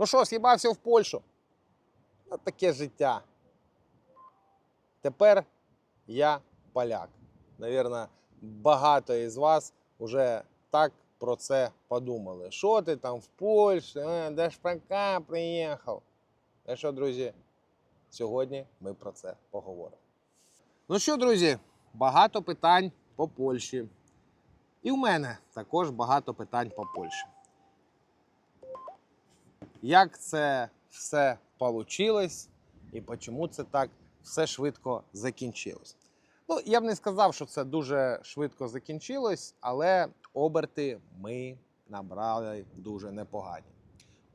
Ну що, з'їбався в Польщу? Ну, таке життя. Тепер я поляк. Навірно, багато із вас вже так про це подумали. Що ти там в Польщі? Е, де ж пока приїхав? Та що, друзі, сьогодні ми про це поговоримо. Ну що, друзі, багато питань по Польщі. І в мене також багато питань по Польщі. Як це все вийшло і чому це так все швидко закінчилось? Ну, я б не сказав, що це дуже швидко закінчилось, але оберти ми набрали дуже непогані.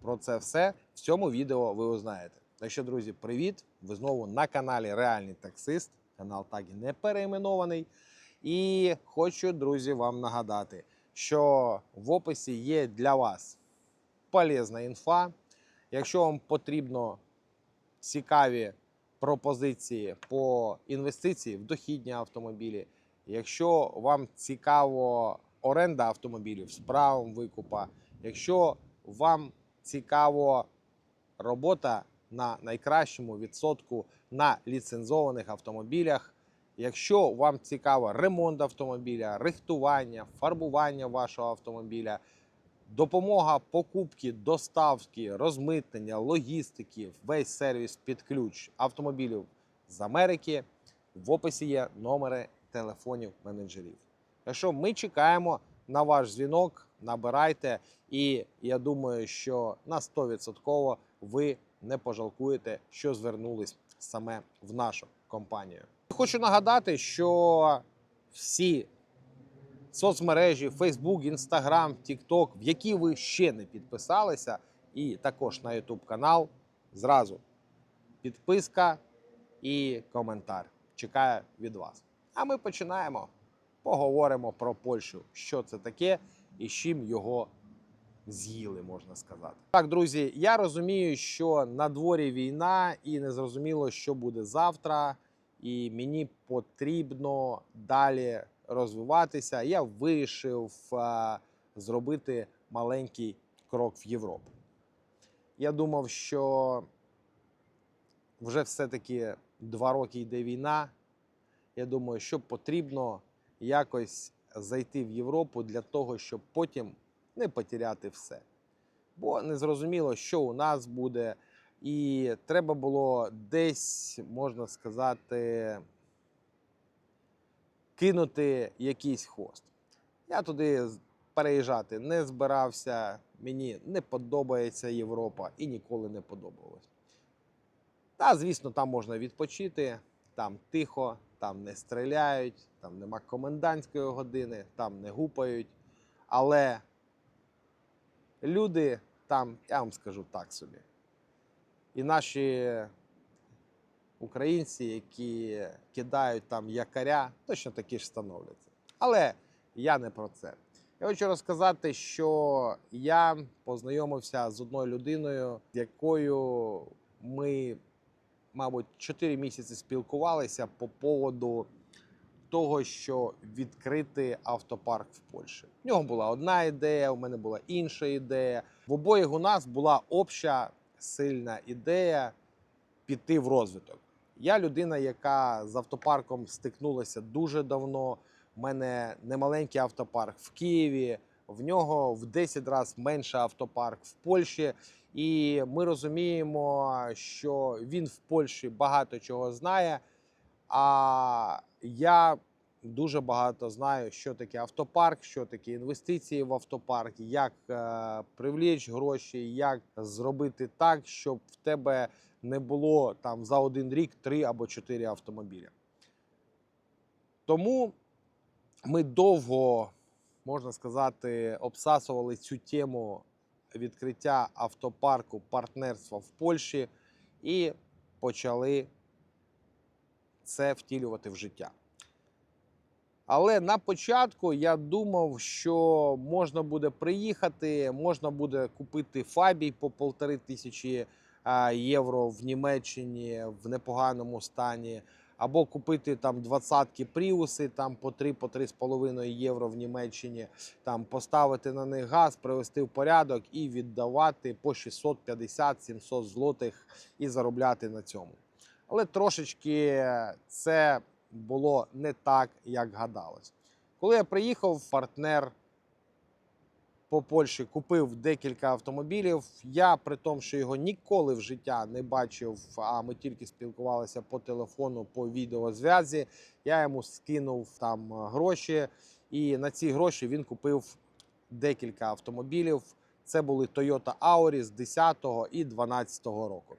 Про це все в цьому відео ви узнаєте. Так що, друзі, привіт! Ви знову на каналі Реальний таксист. Канал так і не переіменований. І хочу, друзі, вам нагадати, що в описі є для вас полезна інфа. Якщо вам потрібно цікаві пропозиції по інвестиції в дохідні автомобілі, якщо вам цікаво оренда автомобілів з правом викупа, якщо вам цікаво робота на найкращому відсотку на ліцензованих автомобілях. Якщо вам цікаво ремонт автомобіля, рихтування, фарбування вашого автомобіля, допомога покупки, доставки, розмитнення, логістики, весь сервіс під ключ автомобілів з Америки, в описі є номери телефонів менеджерів. Так що ми чекаємо на ваш дзвінок, набирайте, і я думаю, що на 100% ви не пожалкуєте, що звернулись саме в нашу компанію. Хочу нагадати, що всі соцмережі Facebook, Instagram, TikTok, в які ви ще не підписалися, і також на YouTube канал, зразу підписка і коментар. Чекаю від вас. А ми починаємо. Поговоримо про Польщу, що це таке і з чим його з'їли, можна сказати. Так, друзі, я розумію, що на дворі війна, і не зрозуміло, що буде завтра. І мені потрібно далі розвиватися. Я вирішив е, зробити маленький крок в Європу. Я думав, що вже все-таки два роки йде війна. Я думаю, що потрібно якось зайти в Європу для того, щоб потім не потеряти все. Бо не зрозуміло, що у нас буде, і треба було десь, можна сказати, кинути якийсь хвост. Я туди переїжджати не збирався. Мені не подобається Європа і ніколи не подобалось. Та, звісно, там можна відпочити, там тихо, там не стріляють, там нема комендантської години, там не гупають. Але люди там, я вам скажу так собі. І наші українці, які кидають там якоря, точно такі ж становляться. Але я не про це. Я хочу розказати, що я познайомився з одною людиною, з якою ми, мабуть, 4 місяці спілкувалися по поводу того, що відкрити автопарк в Польщі. В нього була одна ідея, у мене була інша ідея. В обоїх у нас була обща сильна ідея піти в розвиток. Я людина, яка з автопарком стикнулася дуже давно. У мене немаленький автопарк в Києві, в нього в 10 разів менше автопарк в Польщі. І ми розуміємо, що він в Польщі багато чого знає. А я дуже багато знаю, що таке автопарк, що таке інвестиції в автопарк, як е, привлечь гроші, як зробити так, щоб в тебе не було там за один рік три або чотири автомобіля. Тому ми довго, можна сказати, обсасували цю тему відкриття автопарку партнерства в Польщі і почали це втілювати в життя. Але на початку я думав, що можна буде приїхати, можна буде купити фабій по полтори тисячі євро в Німеччині в непоганому стані. або купити там двадцятки пріуси там по 3 по 3,5 євро в Німеччині, там поставити на них газ, привести в порядок і віддавати по 650-700 злотих і заробляти на цьому. Але трошечки це було не так, як гадалось. Коли я приїхав, партнер по Польщі купив декілька автомобілів. Я, при тому, що його ніколи в життя не бачив, а ми тільки спілкувалися по телефону, по відеозв'язі. Я йому скинув там е, гроші, і на ці гроші він купив декілька автомобілів. Це були Toyota Auris 10 і 12 року.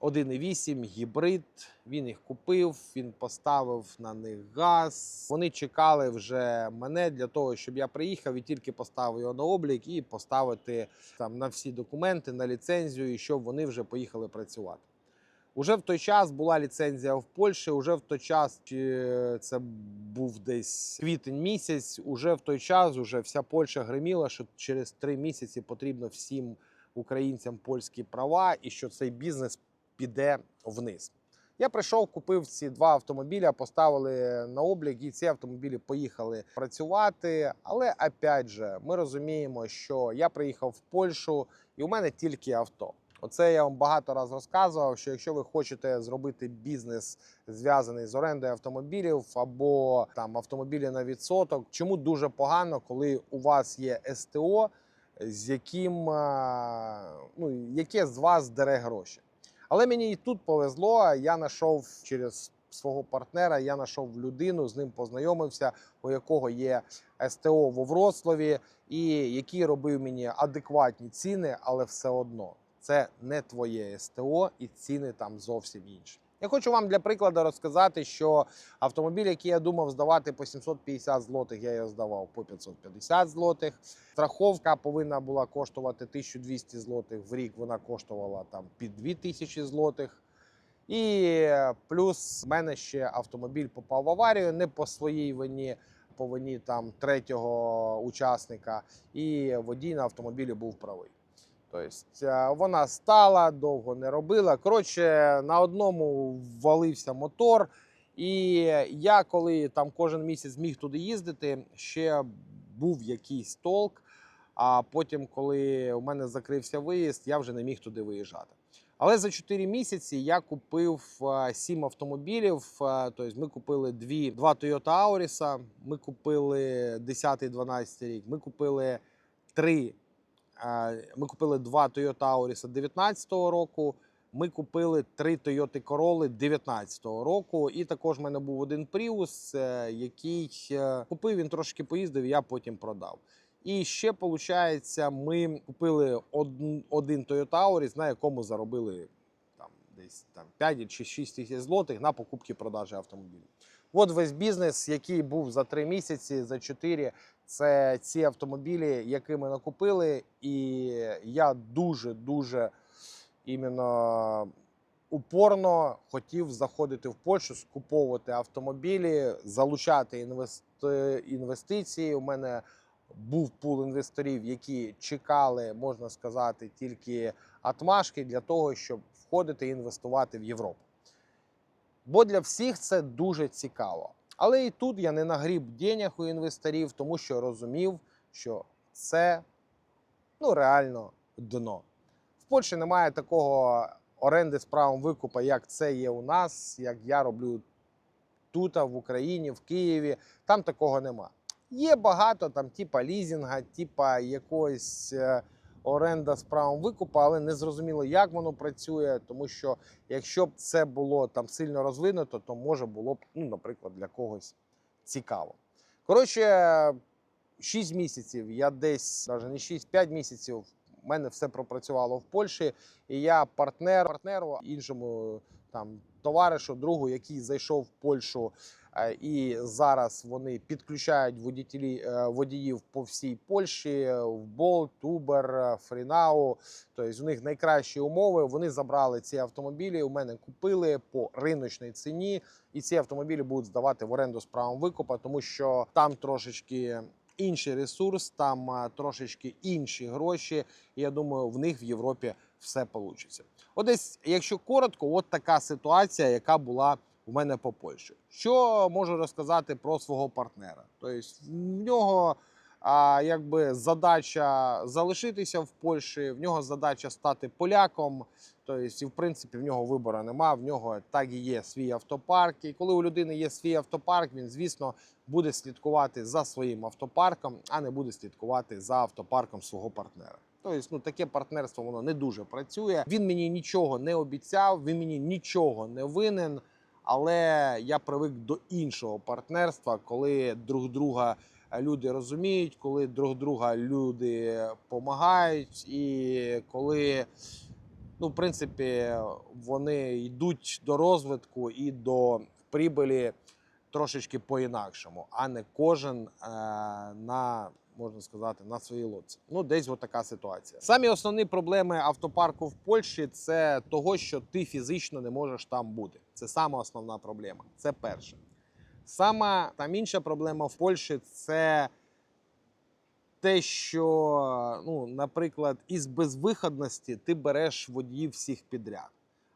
1,8 гібрид. Він їх купив, він поставив на них газ. Вони чекали вже мене для того, щоб я приїхав і тільки поставив його на облік і поставити там на всі документи, на ліцензію, і щоб вони вже поїхали працювати. Уже в той час була ліцензія в Польщі. Уже в той час, це був десь квітень місяць. Уже в той час уже вся Польща гриміла, що через три місяці потрібно всім українцям польські права, і що цей бізнес піде вниз. Я прийшов, купив ці два автомобіля, поставили на облік, і ці автомобілі поїхали працювати. Але опять же, ми розуміємо, що я приїхав в Польщу, і у мене тільки авто. Оце я вам багато разів розказував. Що якщо ви хочете зробити бізнес зв'язаний з орендою автомобілів або там автомобілі на відсоток, чому дуже погано, коли у вас є СТО, з яким ну яке з вас дере гроші. Але мені і тут повезло. Я знайшов через свого партнера, я знайшов людину, з ним познайомився, у якого є СТО во Вроцлаві, і який робив мені адекватні ціни, але все одно це не твоє СТО, і ціни там зовсім інші. Я хочу вам для прикладу розказати, що автомобіль, який я думав здавати по 750 злотих, я його здавав по 550 злотих. Страховка повинна була коштувати 1200 злотих в рік. Вона коштувала там під 2000 злотих. І плюс в мене ще автомобіль попав в аварію не по своїй вині, по вині там третього учасника, і водій на автомобілі був правий. Тобто е, вона стала, довго не робила. Коротше, на одному ввалився мотор. І я, коли там кожен місяць міг туди їздити, ще був якийсь толк. А потім, коли у мене закрився виїзд, я вже не міг туди виїжджати. Але за 4 місяці я купив е, 7 автомобілів. Е, тобто ми купили 2 два Toyota Auris, ми купили 10-12 рік, ми купили три. Ми купили два Toyota Auris 19 року. Ми купили три Toyota Corolla 19 року. І також в мене був один Prius, е, який е, купив, він трошки поїздив, я потім продав. І ще, виходить, ми купили один, Toyota Auris, на якому заробили там, десь там, 5 чи 6 тисяч злотих на покупки продажі автомобілів. От весь бізнес, який був за 3 місяці, за 4, це ці автомобілі, які ми накупили. І я дуже-дуже іменно упорно хотів заходити в Польщу, скуповувати автомобілі, залучати інвести- інвестиції. У мене був пул інвесторів, які чекали, можна сказати, тільки атмашки для того, щоб входити і інвестувати в Європу. Бо для всіх це дуже цікаво. Але і тут я не нагріб денег у інвесторів, тому що розумів, що це ну, реально дно. В Польщі немає такого оренди з правом викупа, як це є у нас, як я роблю тут, в Україні, в Києві. Там такого нема. Є багато там, типа лізінга, типа якоїсь е, оренда з правом викупу, але не зрозуміло, як воно працює, тому що якщо б це було там сильно розвинуто, то може було б, ну, наприклад, для когось цікаво. Коротше, 6 місяців, я десь, навіть не 6-5 місяців, у мене все пропрацювало в Польщі, і я партнер партнеру іншому там товаришу, другу, який зайшов в Польщу. Е, І зараз вони підключають водітелі, е, водіїв по всій Польщі е, в Uber, е, Freenow. Тобто у них найкращі умови. Вони забрали ці автомобілі. У мене купили по риночній ціні, і ці автомобілі будуть здавати в оренду з правом викупа, тому що там трошечки інший ресурс, там трошечки інші гроші. Я думаю, в них в Європі все вийде. От десь, якщо коротко, от така ситуація, яка була в мене по Польщі. Що можу розказати про свого партнера? Тобто в нього а, якби задача залишитися в Польщі, в нього задача стати поляком. Тобто, і в принципі в нього вибору нема. В нього так і є свій автопарк. І коли у людини є свій автопарк, він звісно буде слідкувати за своїм автопарком, а не буде слідкувати за автопарком свого партнера. Тобто, ну таке партнерство воно не дуже працює. Він мені нічого не обіцяв, він мені нічого не винен. Але я привик до іншого партнерства, коли друг друга люди розуміють, коли друг друга люди допомагають, і коли, ну, в принципі, вони йдуть до розвитку і до прибилі трошечки по-інакшому, а не кожен е, на. Можна сказати, на своїй лодці. Ну, десь от така ситуація. Самі основні проблеми автопарку в Польщі це того, що ти фізично не можеш там бути. Це сама основна проблема. Це перше. Сама там інша проблема в Польщі це те, що, ну, наприклад, із безвиходності ти береш водіїв всіх підряд.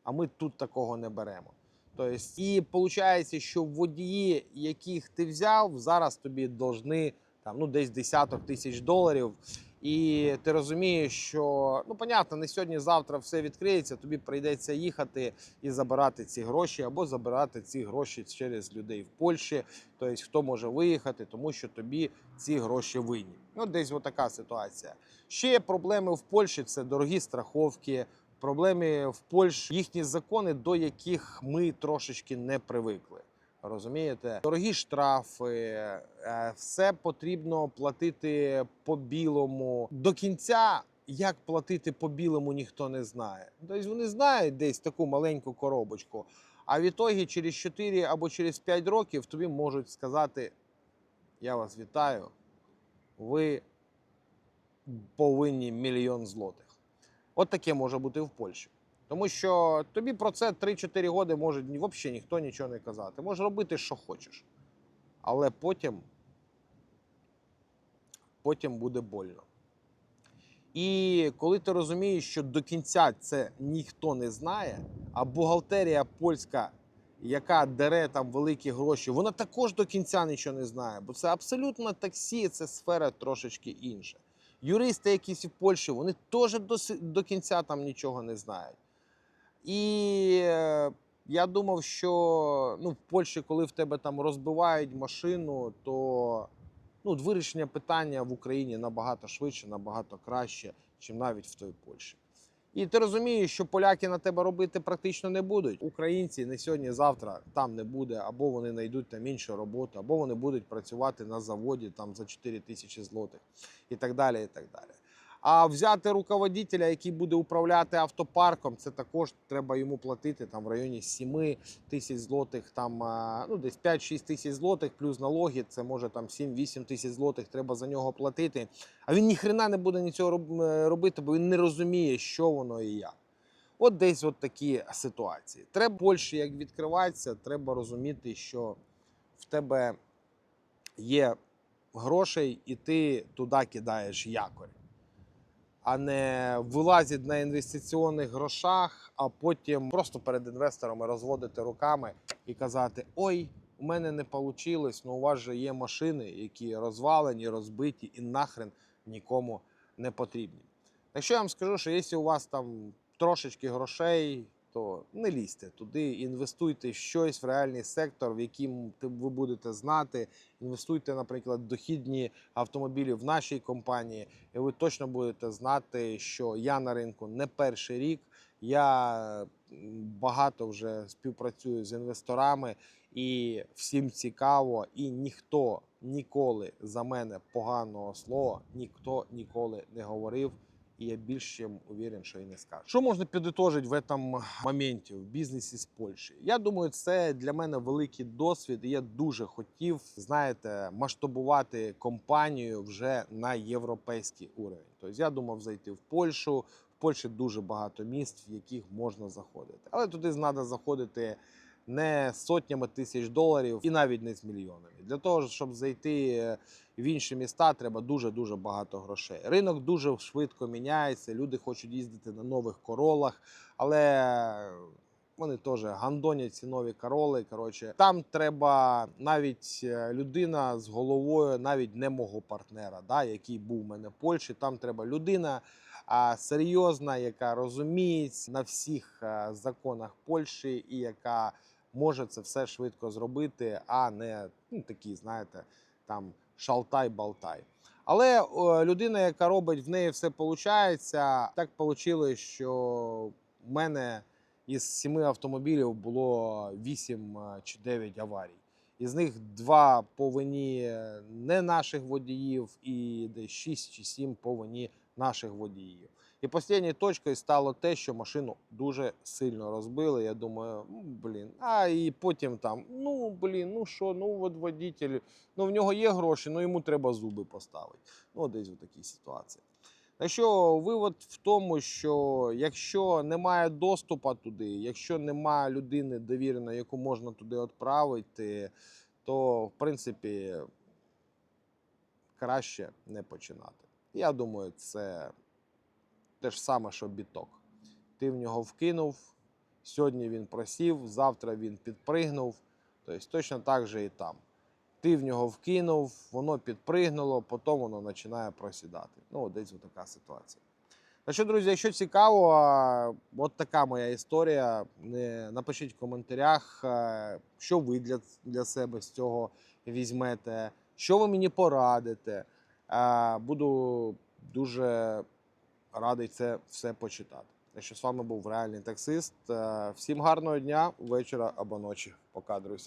А ми тут такого не беремо. Тобто, і виходить, що водії, яких ти взяв, зараз тобі должны там, ну, десь десяток тисяч доларів. І ти розумієш, що ну, понятно, не сьогодні-завтра все відкриється, тобі прийдеться їхати і забирати ці гроші, або забирати ці гроші через людей в Польщі. Тобто, хто може виїхати, тому що тобі ці гроші винні. Ну, десь така ситуація. Ще є проблеми в Польщі: це дорогі страховки. Проблеми в Польщі їхні закони, до яких ми трошечки не привикли. Розумієте, дорогі штрафи, е, все потрібно платити по білому. До кінця як платити по білому, ніхто не знає. Тобто вони знають десь таку маленьку коробочку. А в ітогі через 4 або через 5 років тобі можуть сказати: Я вас вітаю, ви повинні мільйон злотих. От таке може бути в Польщі. Тому що тобі про це 3-4 роки може взагалі ніхто нічого не казати. Можеш робити, що хочеш. Але потім, потім буде больно. І коли ти розумієш, що до кінця це ніхто не знає, а бухгалтерія польська, яка дере там великі гроші, вона також до кінця нічого не знає. Бо це абсолютно таксі, це сфера трошечки інша. Юристи, якісь в Польщі, вони теж до, до кінця там нічого не знають. І е, я думав, що ну, в Польщі, коли в тебе там розбивають машину, то ну, вирішення питання в Україні набагато швидше, набагато краще, ніж навіть в той Польщі. І ти розумієш, що поляки на тебе робити практично не будуть. Українці не сьогодні, завтра там не буде, або вони знайдуть там іншу роботу, або вони будуть працювати на заводі там за 4 тисячі злотих і так далі. і так далі. А взяти руководителя, який буде управляти автопарком, це також треба йому платити там в районі 7 тисяч злотих, там ну десь 5-6 тисяч злотих, плюс налоги. Це може там 7-8 тисяч злотих. Треба за нього платити. А він ніхрена не буде нічого е, робити, бо він не розуміє, що воно і як. От десь от такі ситуації. Треба більше як відкриватися, треба розуміти, що в тебе є грошей, і ти туди кидаєш якорь а не вилазять на інвестиційних грошах, а потім просто перед інвесторами розводити руками і казати: Ой, у мене не вийшло, але у вас же є машини, які розвалені, розбиті і нахрен нікому не потрібні. Якщо я вам скажу, що якщо у вас там трошечки грошей, то не лізьте туди, інвестуйте щось в реальний сектор, в яким ви будете знати. Інвестуйте, наприклад, дохідні автомобілі в нашій компанії, і ви точно будете знати, що я на ринку не перший рік. Я багато вже співпрацюю з інвесторами, і всім цікаво, і ніхто ніколи за мене поганого слова ніхто ніколи не говорив. І я більш чим уверен, що і не скажу. Що можна підітожити в цьому моменті в бізнесі з Польщі? Я думаю, це для мене великий досвід. І я дуже хотів, знаєте, масштабувати компанію вже на європейський уровень. Тобто я думав зайти в Польщу. В Польщі дуже багато міст, в яких можна заходити. Але туди треба заходити не сотнями тисяч доларів і навіть не з мільйонами. Для того, щоб зайти е, в інші міста, треба дуже дуже багато грошей. Ринок дуже швидко міняється. Люди хочуть їздити на нових королах, але Вони теж гандонять ці нові короли. Коротше, там треба навіть е, людина з головою, навіть не мого партнера, да, який був у мене в Польщі. Там треба людина а, серйозна, яка розуміється на всіх е, законах Польщі і яка може це все швидко зробити, а не ну, такі, знаєте, там шалтай-балтай. Але людина, яка робить в неї все виходить, так вийшло, що в мене із сіми автомобілів було 8 е, чи 9 аварій. Із них два по вині е, не наших водіїв, і десь 6 чи 7 по вині наших водіїв. І останньою точкою стало те, що машину дуже сильно розбили. Я думаю, «Ну, блін, а і потім там, ну блін, ну що, ну от водитель, ну в нього є гроші, ну йому треба зуби поставити. Ну, десь в такій ситуації. Так що вивод в тому, що якщо немає доступу туди, якщо немає людини довіреної, яку можна туди відправити, то в принципі краще не починати. Я думаю, це те ж саме, що біток. Ти в нього вкинув, сьогодні він просів, завтра він підпригнув. Тобто точно так же і там. Ти в нього вкинув, воно підпригнуло, потім воно починає просідати. Ну, десь така ситуація. Так що, друзі, якщо цікаво, от така моя історія. Напишіть в коментарях, що ви для, для себе з цього візьмете, що ви мені порадите. Е, Буду дуже радий це все почитати. Якщо що з вами був реальний таксист. Е, Всім гарного дня, вечора або ночі. Пока, друзі.